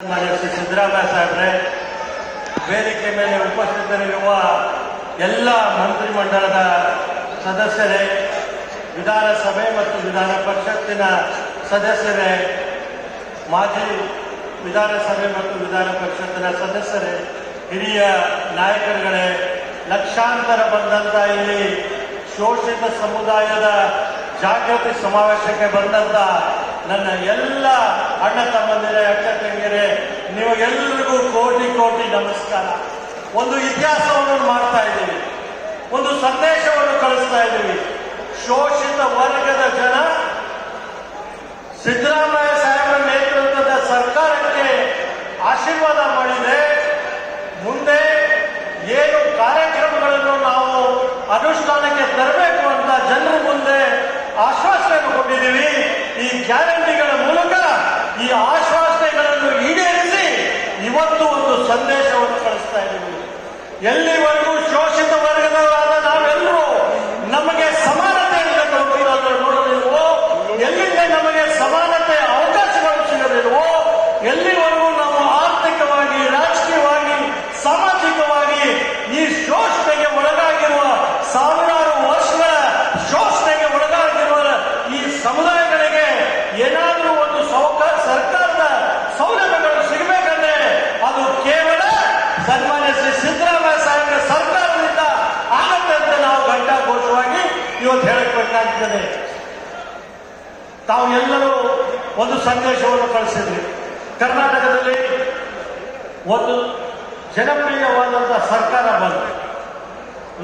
ಶ್ರೀ ಸಿದ್ದರಾಮಯ್ಯ ಸಾಹೇಬ್ರೆ, ವೇದಿಕೆ ಮೇಲೆ ಉಪಸ್ಥಿತರಿರುವ ಎಲ್ಲ ಮಂತ್ರಿಮಂಡಲದ ಸದಸ್ಯರೇ, ವಿಧಾನಸಭೆ ಮತ್ತು ವಿಧಾನ ಪರಿಷತ್ತಿನ ಸದಸ್ಯರೇ, ಮಾಜಿ ವಿಧಾನಸಭೆ ಮತ್ತು ವಿಧಾನ ಪರಿಷತ್ತಿನ ಸದಸ್ಯರೇ, ಹಿರಿಯ ನಾಯಕರುಗಳೇ, ಲಕ್ಷಾಂತರ ಬಂದಂತ ಇಲ್ಲಿ ಶೋಷಿತ ಸಮುದಾಯದ ಜಾಗೃತಿ ಸಮಾವೇಶಕ್ಕೆ ಬಂದಂತ ನನ್ನ ಎಲ್ಲ ಅಣ್ಣ ತಮ್ಮಂದಿರೇ, ಅಕ್ಕ ನೀವು ನಿಮಗೆಲ್ಲರಿಗೂ ಕೋಟಿ ಕೋಟಿ ನಮಸ್ಕಾರ. ಒಂದು ಇತಿಹಾಸವನ್ನು ಮಾಡ್ತಾ ಇದ್ದೀವಿ. ಒಂದು ಸಂದೇಶವನ್ನು ಕಳಿಸ್ತಾ ಇದ್ದೀವಿ. ಶೋಷಿತ ವರ್ಗದ ಜನ ಸಿದ್ದರಾಮಯ್ಯ ಸಾಹೇಬರ ನೇತೃತ್ವದ ಸರ್ಕಾರಕ್ಕೆ ಆಶೀರ್ವಾದ ಮಾಡಿದೆ ಮುಂದೆ ಏನು ಕಾರ್ಯಕ್ರಮಗಳನ್ನು ನಾವು ಅನುಷ್ಠಾನಕ್ಕೆ ತರಬೇಕು ಅಂತ ಜನರ ಮುಂದೆ ಆಶ್ವಾಸನೆಯನ್ನು ಕೊಟ್ಟಿದ್ದೀವಿ ಈ ಗ್ಯಾರಂಟಿಗಳ ಮೂಲಕ ಈ ಆಶ್ವಾಸನೆಗಳನ್ನು ಈಡೇರಿಸಿ ಇವತ್ತು ಒಂದು ಸಂದೇಶವನ್ನು ಕಳಿಸ್ತಾ ಇದ್ದೀವಿ. ಎಲ್ಲಿವರೆಗೂ ಹೇಳಬೇಕಾಗ್ತದೆ ತಾವು ಎಲ್ಲರೂ ಒಂದು ಸಂದೇಶವನ್ನು ಕಳಿಸಿದ್ರಿ. ಕರ್ನಾಟಕದಲ್ಲಿ ಒಂದು ಜನಪ್ರಿಯವಾದಂತಹ ಸರ್ಕಾರ ಬಂತು.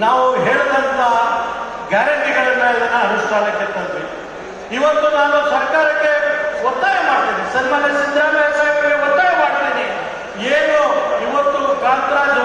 ನಾವು ಹೇಳಿದಂಥ ಗ್ಯಾರಂಟಿಗಳನ್ನ ಇದನ್ನ ಅನುಷ್ಠಾನಕ್ಕೆ ತಂದ್ವಿ. ಇವತ್ತು ನಾನು ಸರ್ಕಾರಕ್ಕೆ ಒತ್ತಾಯ ಮಾಡ್ತೀನಿ. ಸನ್ಮಾನ್ಯ ಸಿದ್ದರಾಮಯ್ಯ ಸಾಹೇಬರಿಗೆ ಒತ್ತಾಯ ಮಾಡ್ತೀನಿ. ಏನು ಇವತ್ತು ಕಾಂತರಾಜ್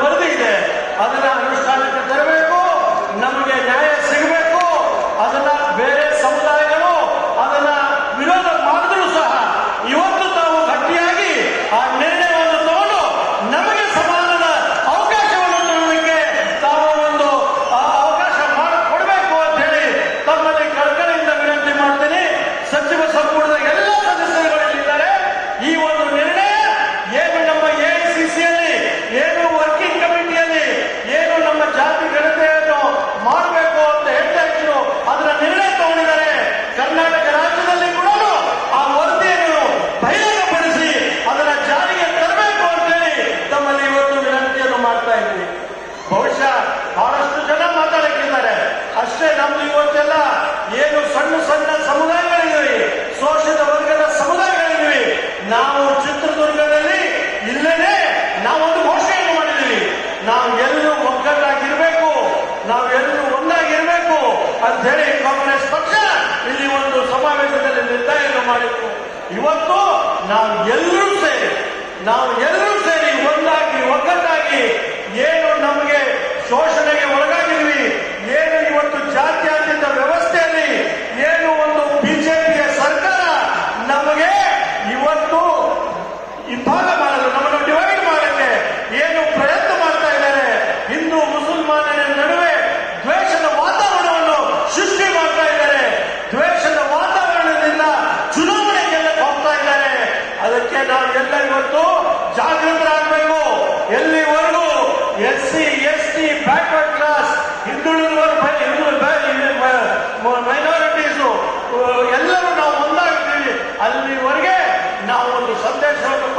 ಬಹಳಷ್ಟು ಜನ ಮಾತಾಡಕ್ಕಿದ್ದಾರೆ. ಅಷ್ಟೇ ನಮ್ದು ಇವತ್ತೆಲ್ಲ ಏನು ಸಣ್ಣ ಸಣ್ಣ ಸಮುದಾಯಗಳಿದ್ದೀವಿ. ಶೋಷಿತ ವರ್ಗದ ಸಮುದಾಯಗಳಿದ್ದೀವಿ. ನಾವು ಚಿತ್ರದುರ್ಗದಲ್ಲಿ ಇಲ್ಲೇನೆ ನಾವೊಂದು ಘೋಷಣೆಯನ್ನು ಮಾಡಿದ್ದೀವಿ. ನಾವು ಎಲ್ಲರೂ ಒಗ್ಗಟ್ಟಾಗಿರ್ಬೇಕು. ನಾವು ಎಲ್ಲರೂ ಒಂದಾಗಿರ್ಬೇಕು ಅಂತ ಹೇಳಿ ಕಾಂಗ್ರೆಸ್ ಪಕ್ಷ ಇಲ್ಲಿ ಒಂದು ಸಮಾವೇಶದಲ್ಲಿ ನಿರ್ಧಾರವನ್ನು ಮಾಡಿತ್ತು. ಇವತ್ತು ನಾವು ಎಲ್ಲರೂ ಸೇರಿ, ನಾವು ಎಲ್ಲರೂ ಸೇರಿ ಒಂದಾಗಿ ಅದಕ್ಕೆ ನಾವು ಎಲ್ಲ ಇವತ್ತು ಜಾಗೃತರಾಗಬೇಕು ಎಲ್ಲಿವರೆಗೂ S C, S T backward class ಹಿಂದುಳಿದ ಮೈನಾರಿಟೀಸು ಎಲ್ಲರೂ ನಾವು ಒಂದಾಗ್ತೀವಿ. ಅಲ್ಲಿವರೆಗೆ ನಾವು ಒಂದು ಸಂದೇಶವನ್ನು